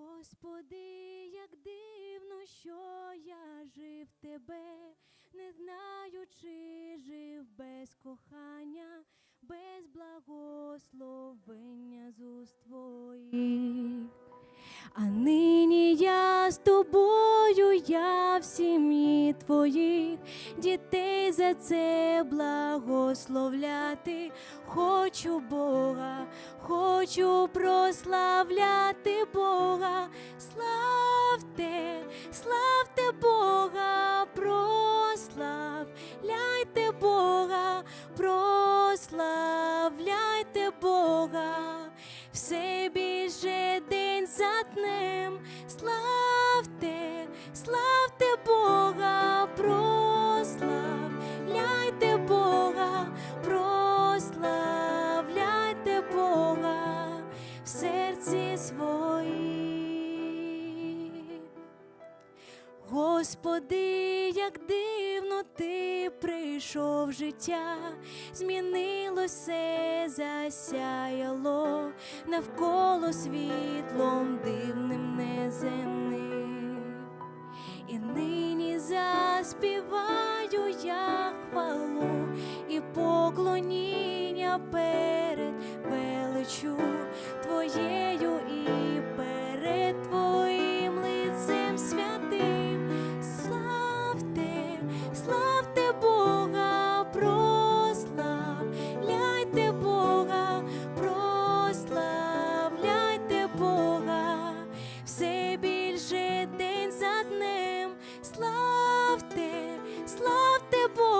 Господи, як дивно, що я жив тебе, не знаю, чи жив без кохання, без благословення з уст твоїх. А нині я з тобою, я в сім'ї твоїх, дітей за це благословляти. Хочу Бога, хочу прославляти Бога. Славте, славте Бога, прославляйте Бога, прославляйте Бога, все більше день за днем. Славте, Господи, як дивно ти прийшов в життя, змінило все, засяяло. Навколо світлом дивним неземним. І нині заспіваю я хвалу і поклоніння перед величу день за днем. Славте, славте Бога,